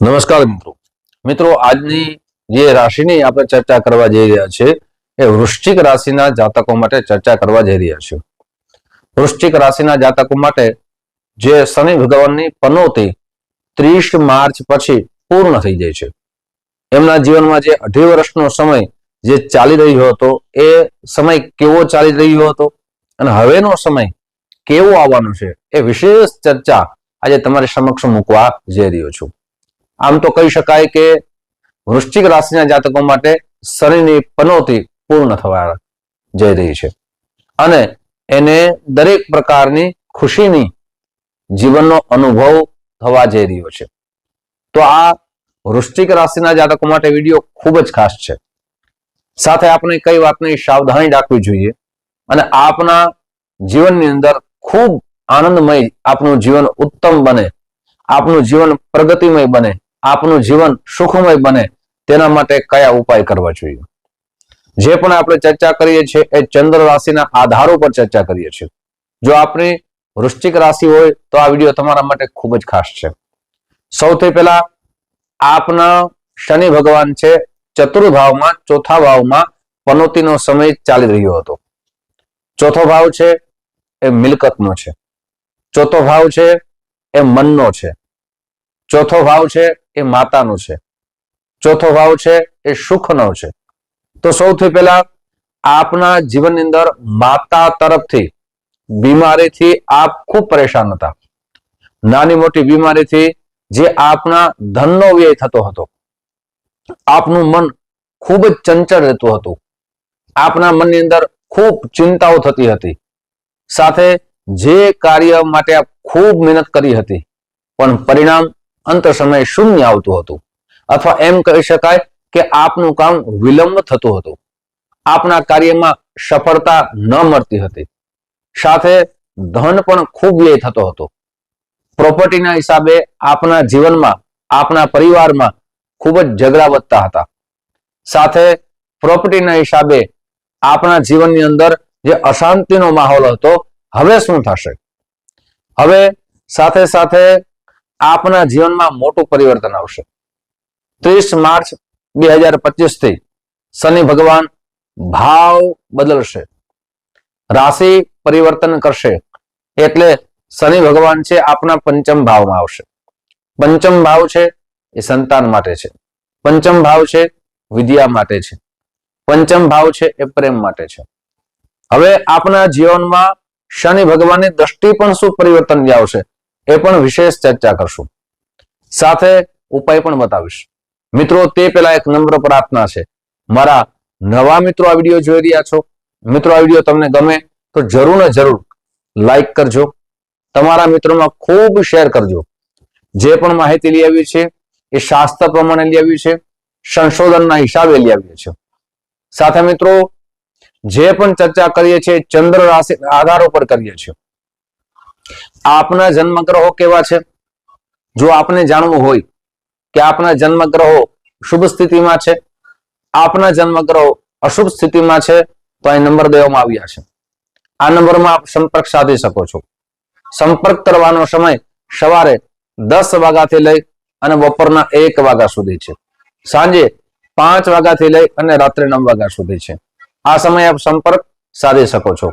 નમસ્કાર મિત્રો. મિત્રો, આજની જે રાશિની આપણે ચર્ચા કરવા જઈ રહ્યા છે એ વૃશ્ચિક રાશિના જાતકો માટે ચર્ચા કરવા જઈ રહ્યા છે વૃશ્ચિક રાશિના જાતકો માટે જે શનિ ભગવાનની પનોતી ત્રીસ માર્ચ પછી પૂર્ણ થઈ જાય છે. એમના જીવનમાં જે અઢી વર્ષનો સમય જે ચાલી રહ્યો હતો, એ સમય કેવો ચાલી રહ્યો હતો અને હવેનો સમય કેવો આવવાનો છે, એ વિશેષ ચર્ચા આજે તમારી સમક્ષ મૂકવા જઈ રહ્યો છું. આમ તો કહી શકાય કે વૃશ્ચિક રાશિના જાતકો માટે શનિની પનોતી પૂર્ણ થવા જઈ રહી છે. અને એને દરેક પ્રકારની ખુશીની જીવનનો અનુભવ થવા જઈ રહ્યો છે. તો આ વૃશ્ચિક રાશિના જાતકો માટે વીડિયો ખૂબ જ ખાસ છે. સાથે આપણે કઈ વાતની સાવધાની રાખવી જોઈએ અને આપના જીવનની અંદર ખૂબ આનંદમય આપનું જીવન ઉત્તમ બને આપનું જીવન પ્રગતિમય બને આપનું જીવન સુખમય બને તેના માટે કયા ઉપાય કરવા જોઈએ? જે પણ આપણે ચર્ચા કરીએ છીએ એ ચંદ્ર રાશિના આધારો પર ચર્ચા કરીએ છીએ. જો આપણી વૃશ્ચિક રાશિ હોય તો આ વીડિયો તમારા માટે ખૂબ જ ખાસ છે. સૌથી પહેલા આપના શનિ ભગવાન છે ચતુર ભાવમાં ચોથા ભાવમાં પનોતીનો સમય ચાલી રહ્યો હતો. ચોથો ભાવ છે એ મિલકતનો છે. ચોથો ભાવ છે એ મનનો છે. ચોથો ભાવ છે એ માતાનું છે. ચોથો ભાવ છે એ સુખનો છે. તો સૌથી પહેલા આપના જીવનની અંદર માતા તરફથી બીમારીથી આપ ખૂબ પરેશાન હતા. નાની મોટી બીમારીથી જે આપના ધનનો વ્યય થતો હતો. આપનું મન ખૂબ જ ચંચળ રહેતું હતું. આપના મનની અંદર ખૂબ ચિંતાઓ થતી હતી. સાથે જે કાર્ય માટે આપ ખૂબ મહેનત કરી હતી. પણ પરિણામ અંત સમય શૂન્ય આવતું હતું. અથવા એમ કહી શકાય કે આપનું કામ વિલંબ થતું હતું. આપના કાર્યમાં સફળતા ન મળતી હતી. સાથે ધન પણ ખૂબ વ્યય થતો હતો. પ્રોપર્ટીના હિસાબે આપના જીવનમાં, આપના પરિવારમાં ખૂબ જ ઝઘડા વધતા હતા. સાથે પ્રોપર્ટીના હિસાબે આપણા જીવનની અંદર જે અશાંતિનો માહોલ હતો, હવે શું થશે? હવે સાથે સાથે આપના જીવનમાં મોટું પરિવર્તન આવશે. ત્રીસ માર્ચ બે હજારથી શનિ ભગવાન ભાવ બદલશે. રાશિ પરિવર્તન કરશે એટલે શનિ ભગવાન છે આપના પંચમ ભાવમાં આવશે. પંચમ ભાવ છે એ સંતાન માટે છે. પંચમ ભાવ છે વિદ્યા માટે છે. પંચમ ભાવ છે એ પ્રેમ માટે છે. હવે આપના જીવનમાં શનિ ભગવાનની દ્રષ્ટિ પણ શું પરિવર્તન આવશે એ પણ વિશેષ ચર્ચા કરશું. સાથે ઉપાય પણ બતાવીશ. મિત્રો, તે પેલા એક નમ્ર પ્રાર્થના છે. મારા નવા મિત્રો આ વીડિયો જોઈ રહ્યા છો, મિત્રો, આ વીડિયો તમને ગમે તો જરૂર જરૂર લાઈક કરજો. તમારા મિત્રોમાં ખૂબ શેર કરજો. જે પણ માહિતી લઈ આવી છે, એ શાસ્ત્ર પ્રમાણે લઈ આવી છે, સંશોધનના હિસાબે લઈ આવીએ છે. સાથે મિત્રો, જે પણ ચર્ચા કરીએ છીએ, ચંદ્ર રાશિ આધાર પર કરીએ છીએ. આપના જન્મ ગ્રહો કેવા છે? જો આપને જાણવું હોય કે આપના જન્મ ગ્રહો શુભ સ્થિતિમાં છે, આપના જન્મ ગ્રહો અશુભ સ્થિતિમાં છે, તો અહીં નંબર દેવામાં આવ્યા છે. આ નંબરમાં આપ સંપર્ક સાધી શકો છો. સંપર્ક કરવાનો સમય સવારે દસ વાગ્યાથી લઈ અને બપોરના એક વાગ્યા સુધી છે. સાંજે પાંચ વાગ્યાથી લઈ અને રાત્રે નવ વાગ્યા સુધી છે. આ સમયે આપ સંપર્ક સાધી શકો છો.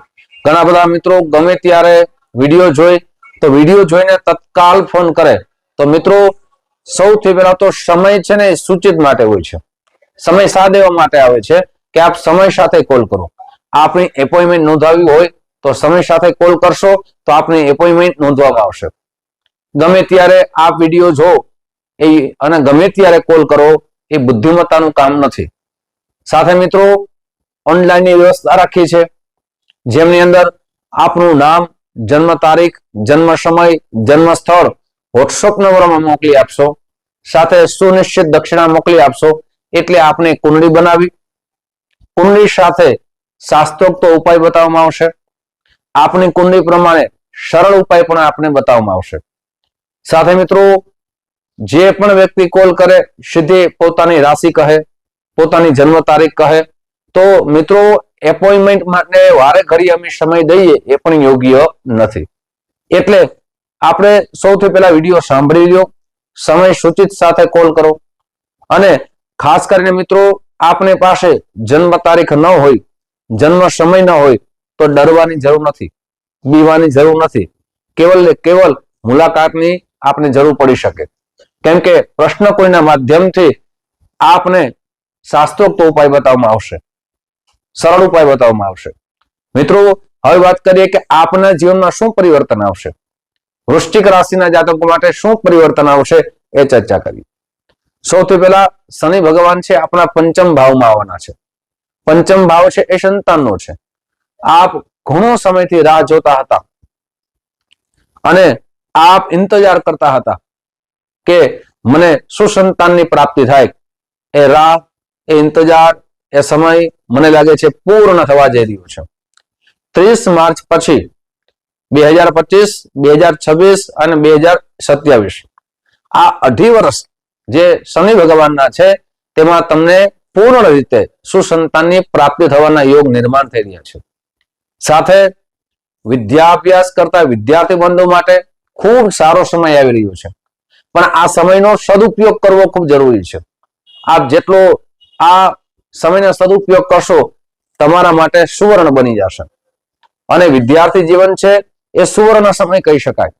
ઘણા બધા મિત્રો ગમે ત્યારે વીડિયો જોઈ, તો વીડિયો જોઈને તત્કાલ ફોન કરે. તો મિત્રો, સૌથી પહેલા તો સમય છે ને સૂચિત માટે હોય છે. સમય સા દેવા માટે આવે છે કે આપ સમય સાથે કોલ કરો. આપની એપોઇન્ટમેન્ટ નોંધાવી હોય, તો સમય સાથે કોલ કરશો, તો આપની એપોઇન્ટમેન્ટ નોંધવામાં આવશે. ગમે ત્યારે આપ વીડિયો જો, એ અને ગમે ત્યારે કોલ કરો, એ બુદ્ધિમત્તાનું કામ નથી. સાથે મિત્રો, ઓનલાઈનની વ્યવસ્થા રાખી છે. જેમની અંદર આપનું નામ જન્મ તારીખ, જન્મ સમય, જન્મ સ્થળ વોટ્સઅપ નંબરમાં મોકલી આપશો. સાથે સુનિશ્ચિત દક્ષિણા મોકલી આપશો. એટલે આપને કુંડળી બનાવી. કુંડળી સાથે શાસ્ત્રોક્ત ઉપાય બતાવવામાં આવશે. આપની કુંડળી પ્રમાણે સરળ ઉપાય પણ આપને બતાવવામાં આવશે. સાથે મિત્રો, જે પણ વ્યક્તિ કોલ કરે, સીધી પોતાની રાશિ કહે, પોતાની જન્મ તારીખ કહે. તો મિત્રો એપોઇન્ટમેન્ટ માટે વારે ઘડી અમે સમય દઈએ એ પણ યોગ્ય નથી. એટલે આપણે સૌથી પહેલા વીડિયો સાંભળી લ્યો, સમય સૂચિત સાથે કોલ કરો. અને ખાસ કરીને મિત્રો, આપની પાસે જન્મ તારીખ ન હોય, જન્મ સમય ન હોય, તો ડરવાની જરૂર નથી, બીવાની જરૂર નથી. કેવલ કેવલ મુલાકાતની આપને જરૂર પડી શકે. કેમ કે પ્રશ્ન કોઈના માધ્યમથી આપને શાસ્ત્રોક્ત ઉપાય બતાવવામાં આવશે. સરળ ઉપાય બતાવવામાં આવશે. મિત્રો, હવે વાત કરીએ કે આપના જીવનમાં શું પરિવર્તન આવશે? વૃશ્ચિક રાશિના જાતકો માટે શું પરિવર્તન આવશે એ ચર્ચા કરી સૌથી પહેલા શનિ ભગવાન છે આપણા પંચમ ભાવમાં આવવાના છે. પંચમ ભાવ છે એ સંતાનનો છે. આપ ઘણો સમયથી રાહ જોતા હતા. અને આપ ઇંતજાર કરતા હતા કે મને સુસંતાનની પ્રાપ્તિ થાય? એ રાહ, એ ઇંતજાર એ સમય મને લાગે છે પૂર્ણ થવા જઈ રહ્યો છે. ત્રીસ માર્ચ પછી બે હજાર પચીસ, બે હજાર છવ્વીસ અને બે હજાર સત્યાવીસ. આ અઢી વર્ષ જે શનિ ભગવાનના છે, તેમાં તમને પૂર્ણ રીતે સુસંતાનની પ્રાપ્તિ થવાના યોગ નિર્માણ થઈ રહ્યા છે. સાથે વિદ્યાભ્યાસ કરતા વિદ્યાર્થી બંધુ માટે ખૂબ સારો સમય આવી રહ્યો છે. પણ આ સમયનો સદુપયોગ કરવો ખૂબ જરૂરી છે. આપ જેટલો આ સમયનો સદુપયોગ કરશો, તમારા માટે સુવર્ણ બની જશે. અને વિદ્યાર્થી જીવન છે, એ સુવર્ણ સમય કહી શકાય.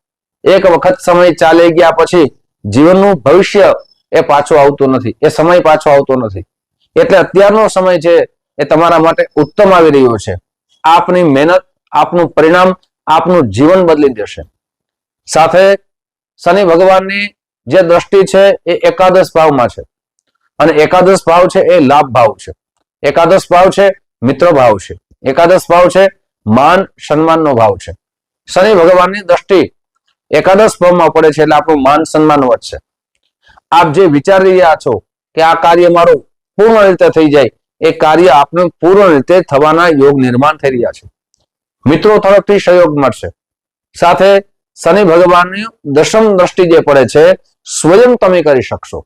એક વખત સમય ચાલી ગયા પછી જીવનનું ભવિષ્ય એ પાછું આવતું નથી, એ સમય પાછો આવતો નથી. એટલે અત્યારનો સમય છે, એ તમારા માટે ઉત્તમ આવી રહ્યો છે. આપની મહેનત, આપનું પરિણામ, આપનું જીવન બદલી દેશે. સાથે શનિ ભગવાનની જે દ્રષ્ટિ છે, એ એકાદશ ભાવમાં છે. અને એકાદશ ભાવ છે એ લાભ ભાવ છે. એકાદશ ભાવ છે મિત્ર ભાવ છે. એકાદશ ભાવ છે માન સન્માનનો ભાવ છે. શનિ ભગવાનની દ્રષ્ટિ એકાદશ ભાવમાં પડે છે એટલે આપણું માન સન્માન વધશે. આપ જે વિચારી રહ્યા છો કે આ કાર્ય મારું પૂર્ણ રીતે થઈ જાય, એ કાર્ય આપને પૂર્ણ રીતે થવાના યોગ નિર્માણ થઈ રહ્યા છે. મિત્રો તરફથી સહયોગ મળશે. સાથે શનિ ભગવાનની દશમ દ્રષ્ટિ જે પડે છે, સ્વયં તમે કરી શકશો.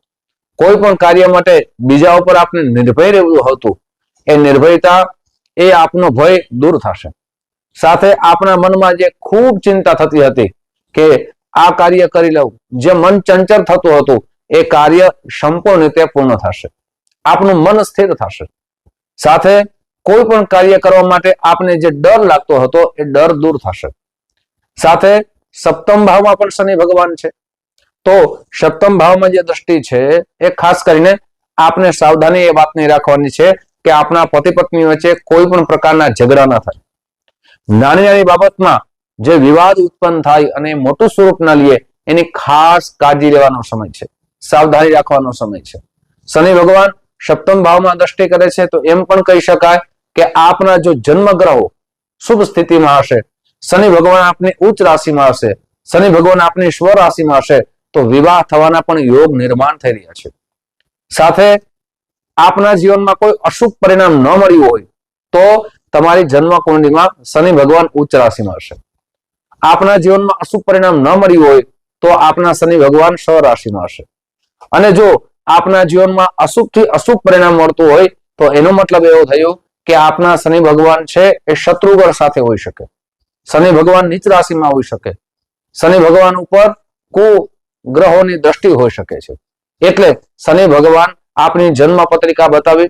કોઈ પણ કાર્ય માટે બીજા ઉપર આપને નિર્ભય રહેવું હતું, એ નિર્ભયતા એ આપનો ભય દૂર થશે. સાથે આપણા મનમાં જે ખૂબ ચિંતા થતી હતી કે આ કાર્ય કરી લઉં, જે મન ચંચળ થતું હતું, એ કાર્ય સંપૂર્ણ રીતે પૂર્ણ થશે. આપનું મન સ્થિર થશે. સાથે કોઈ પણ કાર્ય કરવા માટે આપને જે ડર લાગતો હતો, એ ડર દૂર થશે. સાથે સપ્તમ ભાવમાં પણ શનિ ભગવાન છે. તો સપ્તમ ભાવમાં જે દ્રષ્ટિ છે, એ ખાસ કરીને આપને સાવધાની એ વાતની રાખવાની છે કે આપણા પતિ પત્ની વચ્ચે કોઈ પણ પ્રકારના ઝઘડા ના થાય. નાની નાની બાબતમાં જે વિવાદ ઉત્પન્ન થાય અને મોટું સ્વરૂપ ના લઈએ એની ખાસ કાળજી લેવાનો સમય છે. સાવધાની રાખવાનો સમય છે. શનિ ભગવાન સપ્તમ ભાવમાં દ્રષ્ટિ કરે છે, તો એમ પણ કહી શકાય કે આપના જો જન્મ ગ્રહો શુભ સ્થિતિમાં હશે, શનિ ભગવાન આપની ઉચ્ચ રાશિમાં હશે, શનિ ભગવાન આપની સ્વ રાશિમાં હશે તો વિવાહ થવાના પણ યોગ નિર્માણ થઈ રહ્યા છે. સાથે આપના જીવનમાં કોઈ અશુભ પરિણામ ન મળ્યું હોય તો તમારી જન્મ કુંડલીમાં શનિ ભગવાન ઉચ્ચ રાશિમાં હશે આપના જીવનમાં અશુભ પરિણામ ન મળ્યું હોય તો આપના શનિ ભગવાન સ્વરાશિમાં હશે અને જો આપના જીવનમાં અશુભથી અશુભ પરિણામ મળતું હોય તો એનો મતલબ એવો થયો કે આપના શનિ ભગવાન છે એ શત્રુગણ સાથે હોઈ શકે. શનિ ભગવાન નીચ રાશિમાં હોઈ શકે. શનિ ભગવાન ઉપર કુ ગ્રહોની દ્રષ્ટિ હોઈ શકે છે. એટલે શનિ ભગવાન આપની જન્મ પત્રિકા બતાવી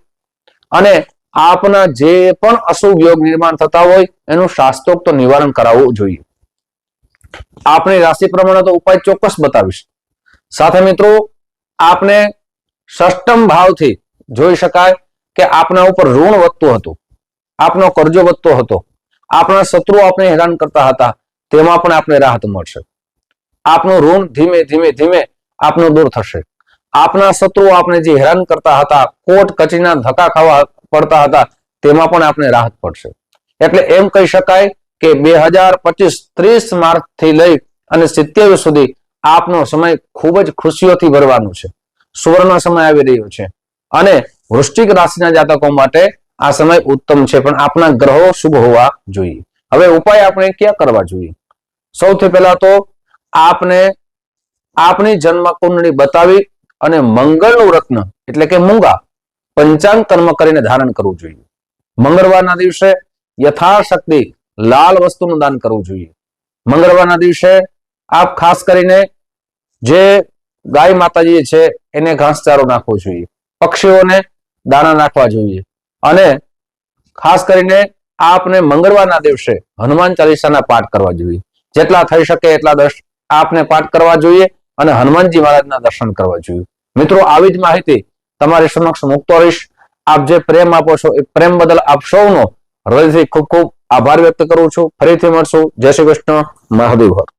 અને આપના જે પણ અશુભ યોગ નિર્માણ થતા હોય એનું શાસ્ત્રોક્ત નિવારણ કરાવવું જોઈએ. આપની રાશિ પ્રમાણે તો ઉપાય ચોક્કસ બતાવીશ. સાથે મિત્રો, આપને ષષ્ટમ ભાવથી જોઈ શકાય કે આપના ઉપર ઋણ વધતું હતું, આપનો કરજો વધતો હતો, આપણા શત્રુઓ આપણે હેરાન કરતા હતા, તેમાં પણ આપણે રાહત મળશે. આપનું ઋણ ધીમે ધીમે ધીમે આપનું દૂર થશે. આપના શત્રુઓ આપણે જે હેરાન કરતા હતા, કોટ કચીના ધક્કા ખાવા પડતા હતા, તેમાં પણ આપણે રાહત પડશે. એટલે એમ કહી શકાય કે બે હજાર પચીસ, ત્રીસ માર્ચથી લઈ અને સિત્યાવીસ સુધી આપનો સમય ખૂબ જ ખુશીઓથી ભરવાનો છે. સુવર્ણ સમય આવી રહ્યો છે. અને વૃશ્ચિક રાશિના જાતકો માટે આ સમય ઉત્તમ છે, પણ આપના ગ્રહો શુભ હોવા જોઈએ. હવે ઉપાય આપણે ક્યાં કરવા જોઈએ? સૌથી પહેલા તો આપને આપની જન્મ કુંડળી બતાવી અને મંગળનું રત્ન, એટલે કે મૂંગા, પંચાંગ કર્મ કરીને ધારણ કરવું જોઈએ. મંગળવારના દિવસે યથાશક્તિ લાલ વસ્તુનું દાન કરવું જોઈએ. મંગળવારના દિવસે આપ ખાસ કરીને જે ગાય માતાજી છે, એને ઘાસચારો નાખવો જોઈએ. પક્ષીઓને દાણા નાખવા જોઈએ. અને ખાસ કરીને આપને મંગળવારના દિવસે હનુમાન ચાલીસાના પાઠ કરવા જોઈએ. જેટલા થઈ શકે એટલા દર્શ આપને પાઠ કરવા જોઈએ અને હનુમાનજી મહારાજના દર્શન કરવા જોઈએ. મિત્રો, આવી જ માહિતી તમારી સમક્ષ મૂકતો રહીશ. આપ જે પ્રેમ આપો છો, એ પ્રેમ બદલ આપ સૌનો હૃદયથી ખૂબ ખૂબ આભાર વ્યક્ત કરું છું. ફરીથી મળશું. જય શ્રી કૃષ્ણ. મહાદેવ